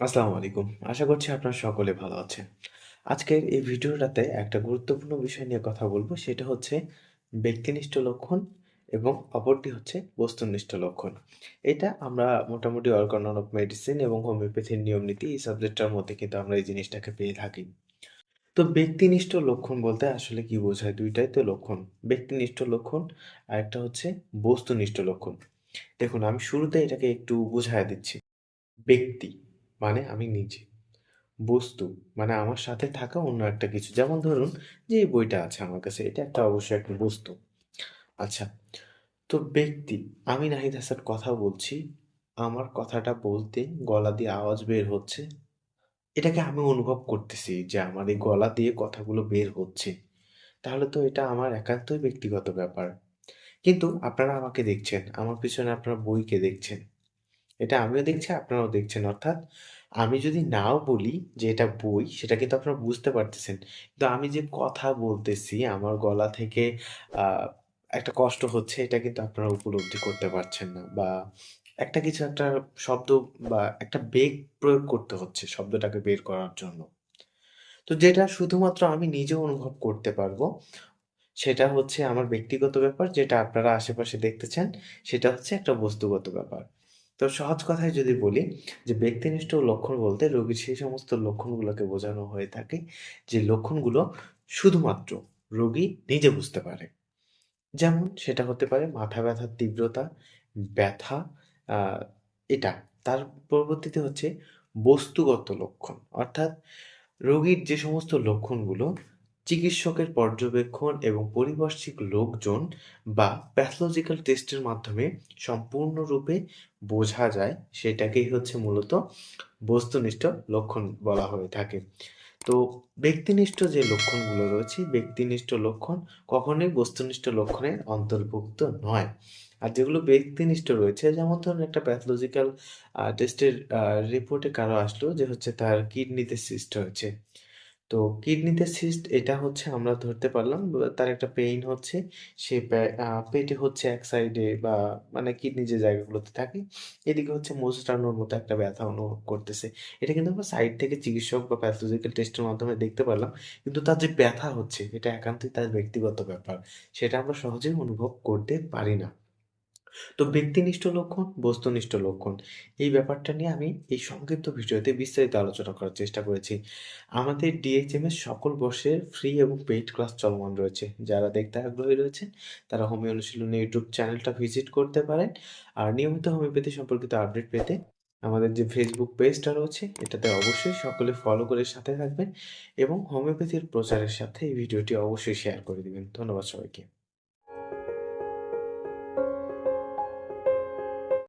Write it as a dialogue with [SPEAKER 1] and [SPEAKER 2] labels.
[SPEAKER 1] আসসালামু আলাইকুম। আশা করছি আপনারা সকলে ভালো আছেন। আজকের এই ভিডিওটাতে একটা গুরুত্বপূর্ণ বিষয় নিয়ে কথা বলব সেটা হচ্ছে ব্যক্তিনিষ্ঠ লক্ষণ এবং অপরটি হচ্ছে বস্তুনিষ্ঠ লক্ষণ। এটা আমরা মোটামুটি অর্গানন অফ মেডিসিন এবং হোমিওপ্যাথির নিয়ম নীতি এই সাবজেক্টটার মধ্যে কিন্তু আমরা এই জিনিসটাকে পেয়ে থাকি। তো ব্যক্তিনিষ্ঠ লক্ষণ বলতে আসলে কি বোঝায়? দুইটাই তো লক্ষণ। ব্যক্তিনিষ্ঠ লক্ষণ আরেকটা হচ্ছে বস্তুনিষ্ঠ লক্ষণ। দেখুন, আমি শুরুতে এটাকে একটু বুঝায়া দিচ্ছি। ব্যক্তি মানে আমি নিজে। বস্তু মানে আমার সাথে থাকা অন্য একটা কিছু। যেমন ধরুন যে এই বইটা আছে আমার কাছে এটা একটা অবশ্যই একটা বস্তু। আচ্ছা, তো ব্যক্তি আমি নাহিদ হাসান কথা বলছি। আমার কথাটা বলতে গলা দিয়ে আওয়াজ বের হচ্ছে। এটাকে আমি অনুভব করতেছি যে আমার এই গলা দিয়ে কথাগুলো বের হচ্ছে। তাহলে তো এটা আমার একান্তই ব্যক্তিগত ব্যাপার। কিন্তু আপনারা আমাকে দেখছেন, আমার পিছনে আপনারা বইকে দেখছেন। এটা আমিও দেখছি, আপনারাও দেখছেন। অর্থাৎ আমি যদি নাও বলি যে এটা বই, সেটা কিন্তু আপনারা বুঝতে পারতেছেন। কিন্তু আমি যে কথা বলতেছি, আমার গলা থেকে একটা কষ্ট হচ্ছে, এটা কিন্তু আপনারা উপলব্ধি করতে পারছেন না। বা একটা কিছু একটা শব্দ বা একটা বেগ প্রয়োগ করতে হচ্ছে শব্দটাকে বের করার জন্য। তো যেটা শুধুমাত্র আমি নিজে অনুভব করতে পারব, সেটা হচ্ছে আমার ব্যক্তিগত ব্যাপার। যেটা আপনারা আশেপাশে দেখতেছেন, সেটা হচ্ছে একটা বস্তুগত ব্যাপার। তো সহজ কথায় যদি বলি যে ব্যক্তিনিষ্ঠ লক্ষণ বলতে রোগীর সেই সমস্ত লক্ষণগুলোকে বোঝানো হয়ে থাকে, যে লক্ষণগুলো শুধুমাত্র রোগী নিজে বুঝতে পারে। যেমন সেটা হতে পারে মাথা ব্যথার তীব্রতা, ব্যথা এটা। তার পরবর্তীতে হচ্ছে বস্তুগত লক্ষণ। অর্থাৎ রোগীর যে সমস্ত লক্ষণগুলো চিকিৎসকের পর্যবেক্ষণ এবং পারিপার্শ্বিক লোকজন বা প্যাথোলজিক্যাল টেস্টের মাধ্যমে সম্পূর্ণরূপে বোঝা যায়, সেটাকেই হচ্ছে মূলত বস্তুনিষ্ঠ লক্ষণ বলা হয়ে থাকে। তো ব্যক্তিনিষ্ঠ যে লক্ষণগুলো রয়েছে, ব্যক্তিনিষ্ঠ লক্ষণ কখনোই বস্তুনিষ্ঠ লক্ষণের অন্তর্ভুক্ত নয়। আর যেগুলো ব্যক্তিনিষ্ঠ রয়েছে যেমন ধরুন একটা প্যাথোলজিক্যাল টেস্টের রিপোর্টে কারও আসলো যে হচ্ছে তার কিডনিতে সিস্ট হয়েছে। তো কিডনিতে সিস্ট এটা হচ্ছে আমরা ধরতে পারলাম তার একটা পেইন হচ্ছে। সে পেটে হচ্ছে এক সাইডে বা মানে কিডনি যে জায়গাগুলোতে থাকে, এদিকে হচ্ছে মোচড়ানোর মতো একটা ব্যথা অনুভব করতেছে। এটা কিন্তু আমরা সাইড থেকে চিকিৎসক বা প্যাথোলজিক্যাল টেস্টের মাধ্যমে দেখতে পারলাম। কিন্তু তার যে ব্যথা হচ্ছে এটা একান্তই তার ব্যক্তিগত ব্যাপার। সেটা আমরা সহজেই অনুভব করতে পারি না। তো ব্যক্তিনিষ্ঠ লক্ষণ, বস্তুনিষ্ঠ লক্ষণ। এই ব্যাপারটা নিয়ে আমি এই সংক্ষিপ্ত ভিডিওতে বিস্তারিত আলোচনা করার চেষ্টা করেছি। আমাদের ডিএইচএমএস সকল বর্ষের ফ্রি এবং পেইড ক্লাস চলমান রয়েছে। যারা দেখতে আগ্রহী রয়েছেন, তারা হোমিও অনুশীলনী ইউটিউব চ্যানেলটা ভিজিট করতে পারেন। আর নিয়মিত হোমিওপ্যাথি সম্পর্কিত আপডেট পেতে আমাদের যে ফেসবুক পেজটা রয়েছে, এটাতে অবশ্যই সকলে ফলো করে সাথে থাকবেন এবং হোমিওপ্যাথির প্রচারের সাথে এই ভিডিওটি অবশ্যই শেয়ার করে দিবেন। ধন্যবাদ সবাইকে।